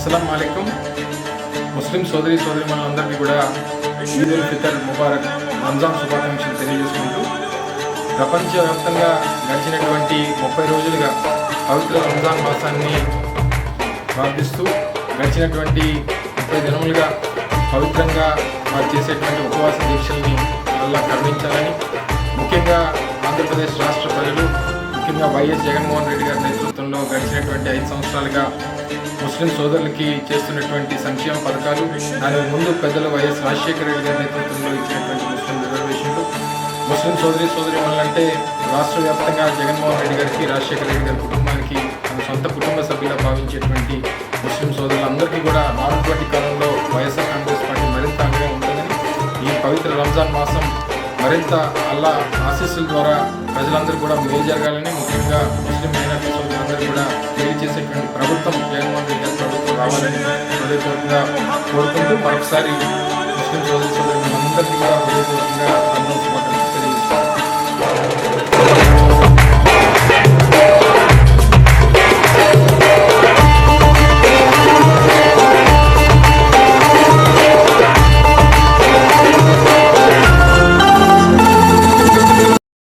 అస్సలం వాలేకుం ముస్లిం సోదరి సోదరి మనందరికీ కూడా ఈద్ ఉల్ ఫితర్ ముబారక్ రంజాన్ శుభాకాంక్షలు తెలియజేసుకుంటూ ప్రపంచవ్యాప్తంగా గడిచినటువంటి ముప్పై రోజులుగా పవిత్ర రంజాన్ మాసాన్ని ప్రార్థిస్తూ గడిచినటువంటి ముప్పై దినములుగా పవిత్రంగా వారు చేసేటువంటి ఉపవాస దీక్షల్ని అలా కరుణించాలని. ముఖ్యంగా ఆంధ్రప్రదేశ్ రాష్ట్ర ముఖ్యంగా వైఎస్ జగన్మోహన్ రెడ్డి గారి నేతృత్వంలో గడిచినటువంటి ఐదు సంవత్సరాలుగా ముస్లిం సోదరులకి చేస్తున్నటువంటి సంక్షేమ పథకాలు దానికి ముందు పెద్దలు వైఎస్ రాజశేఖర రెడ్డి గారి నేతృత్వంలో ఇచ్చినటువంటి ముస్లిం రిజర్వేషన్లు. ముస్లిం సోదరి సోదరి అంటే రాష్ట్ర వ్యాప్తంగా జగన్మోహన్ రెడ్డి గారికి రాజశేఖర రెడ్డి గారి కుటుంబానికి తన సొంత కుటుంబ సభ్యులుగా భావించేటువంటి ముస్లిం సోదరులందరికీ కూడా రానున్నటువంటి కాలంలో వైఎస్ఆర్ కాంగ్రెస్ పార్టీ మరింత అండగా ఉంటుందని ఈ పవిత్ర రంజాన్ మాసం మరింత అల్లా ఆశీస్సుల ద్వారా ప్రజలందరూ కూడా మేలు జరగాలని ముఖ్యంగా ముస్లిం మైనార్టీ సోదరులందరూ కూడా మేలు చేసేటువంటి ప్రభుత్వం జగన్మోహన్ రెడ్డి గారి ప్రభుత్వం రావాలని హృదయపూర్వకంగా కోరుకుంటూ మరొకసారి ముస్లిం సోదరి సోదరులందరికీ కూడా హృదయపూర్వకంగా రంజాన్